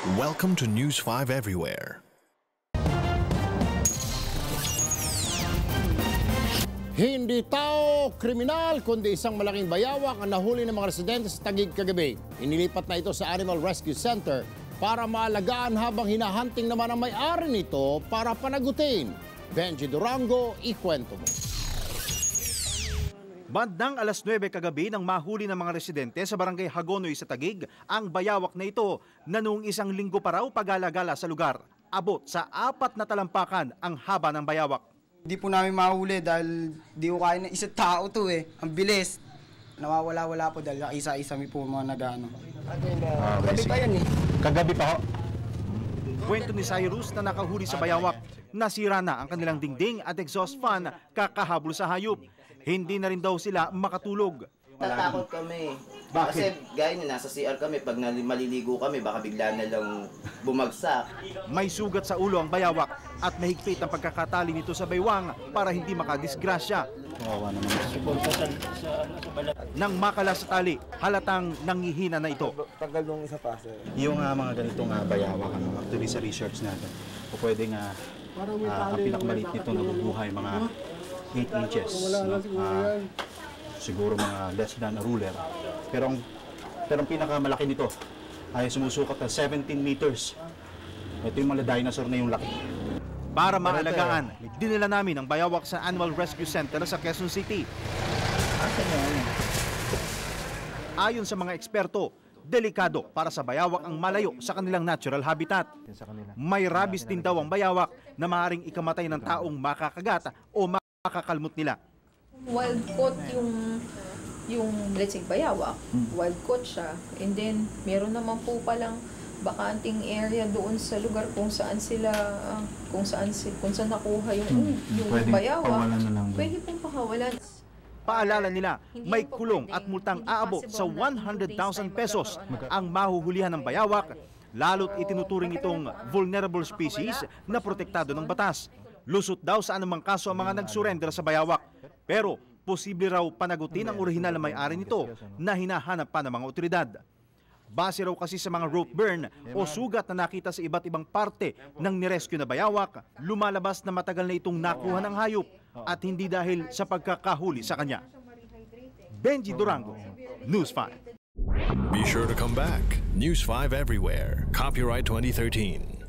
Welcome to News 5 Everywhere. Hindi tao kriminal, kundi isang malaking bayawak ang nahuli ng mga residente sa Taguig kagabi. Inilipat na ito sa Animal Rescue Center para maalagaan habang hinahunting naman ang may-ari nito para panagutin. Benji Durango, ikwento mo. Bandang alas 9 kagabi nang mahuli ng mga residente sa barangay Hagonoy sa Tagig ang bayawak na ito na noong isang linggo pa raw pag-alagala sa lugar. Abot sa apat na talampakan ang haba ng bayawak. Hindi po namin mahuli dahil di ko kaya na isang tao to eh. Ang bilis. Nawawala-wala po dahil isa-isa mi po mga nagano. Gabi pa yan eh. Kagabi pa ho. Kwento ni Cyrus na nakahuli sa bayawak, nasira na ang kanilang dingding at exhaust fan kakahabol sa hayop. Hindi na rin daw sila makatulog. Natakot kami. Kasi gaya niya, nasa CR kami, pag maliligo kami, baka bigla na lang bumagsak. May sugat sa ulo ang bayawak at mahigpit ang pagkakatali nito sa baywang para hindi makadisgrasya. Kawawa naman. Nang makala sa tali, halatang nangihina na ito. Yung uh, mga ganitong uh, bayawak, ano, actually sa research natin, o pwede nga uh, ang pinakamaliit nito nabubuhay mga 8 inches. No? Ah, siguro mga less than a ruler. Pero ang, pero ang pinakamalaki nito ay sumusukat na 17 meters. Ito yung mga dinosaur na yung laki. Para maalagaan, dinala namin ang bayawak sa Animal Rescue Center sa Quezon City. Ayon sa mga eksperto, delikado para sa bayawak ang malayo sa kanilang natural habitat. May rabies din daw ang bayawak na maaaring ikamatay ng taong makakagat o makakalmot nila. wild caught yung yung let's say bayawak, wild caught siya. And then meron naman po palang bakanting area doon sa lugar kung saan sila ah, kung saan si kung saan nakuha yung yung Pwedeng bayawak. na lang. Pwede pong pakawalan. Paalala nila, Hindi may kulong at multang aabot sa possible na 100,000 two days time pesos ang mahuhulihan ng bayawak, lalo't itinuturing itong vulnerable species na protektado ng batas. Lusot daw sa anumang kaso ang mga nagsurrender sa bayawak. Pero posible raw panagutin ang orihinal na may-ari nito na hinahanap pa ng mga otoridad. Base raw kasi sa mga rope burn o sugat na nakita sa iba't ibang parte ng nirescue na bayawak, lumalabas na matagal na itong nakuha ng hayop at hindi dahil sa pagkakahuli sa kanya. Benji Durango, News 5. Be sure to come back. News 5 Everywhere. Copyright 2013.